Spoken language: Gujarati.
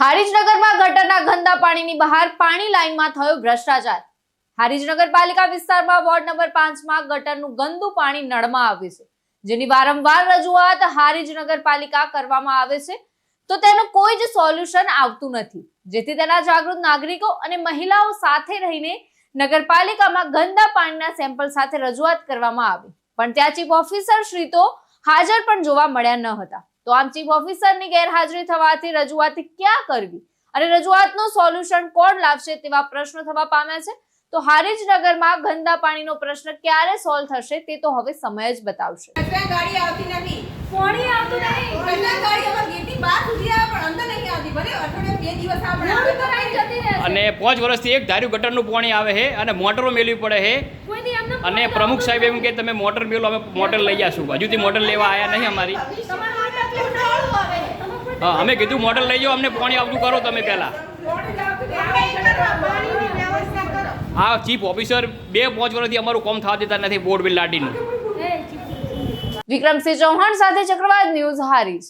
હારીજનગરમાં ગટરના ગંદા પાણીની બહાર પાણી લાઈનમાં થયો ભ્રષ્ટાચાર. હારીજ નગરપાલિકા વિસ્તારમાં વોર્ડ નંબર પાંચમાં ગટરનું ગંદુ પાણી નળમાં આવે છે, જેની વારંવાર રજૂઆત હારીજ નગરપાલિકા કરવામાં આવે છે. તો તેનું કોઈ જ સોલ્યુશન આવતું નથી, જેથી તેના જાગૃત નાગરિકો અને મહિલાઓ સાથે રહીને નગરપાલિકામાં ગંદા પાણીના સેમ્પલ સાથે રજૂઆત કરવામાં આવી. પણ ત્યાં ચીફ ઓફિસર શ્રી તો હાજર પણ જોવા મળ્યા ન હતા. તો આમ ચીફ ઓફિસરની ગેરહાજરી થવાથી રજૂઆત ક્યાં કરવી? અને રજૂઆતનું સોલ્યુશન કોણ લાવશે તેવા પ્રશ્નો થવા પામ્યા છે? તો હારીજ નગરમાં ગંદા પાણીનો પ્રશ્ન ક્યારે સોલ્વ થશે તે તો હવે સમય જ બતાવશે. ગાડી આવતી નથી. પાણી આવતું નહીં ગાડી અમારા ગેટની બહાર સુધી આવે પણ અંદર નહીં આવતી. ભલે અઠવાડિયે બે દિવસ આપણે આવે તો નહીં. અને પાંચ વર્ષથી એક ધાર્યું ગટરનું પાણી આવે છે અને મોટરો મેળવી પડે છે. અને પ્રમુખ સાહેબ એમ કે તમે મોટર મેળવો અમે મોટર લઈ જશું. હજુથી મોટર લેવા આવ્યા નહીં અમારી. હા, અમે કીધું મોડલ લઈ જાઓ, અમને પાણી આવતું કરો તમે પહેલાં. આ ચીફ ઓફિસર બે પાંચ વર્ષથી અમારું કોમ થવા દેતા નથી બોર્ડ બિલ લાડીનું. વિક્રમસિંહ ચૌહાણ સાથે ચક્રવાત ન્યૂઝ હારીજ.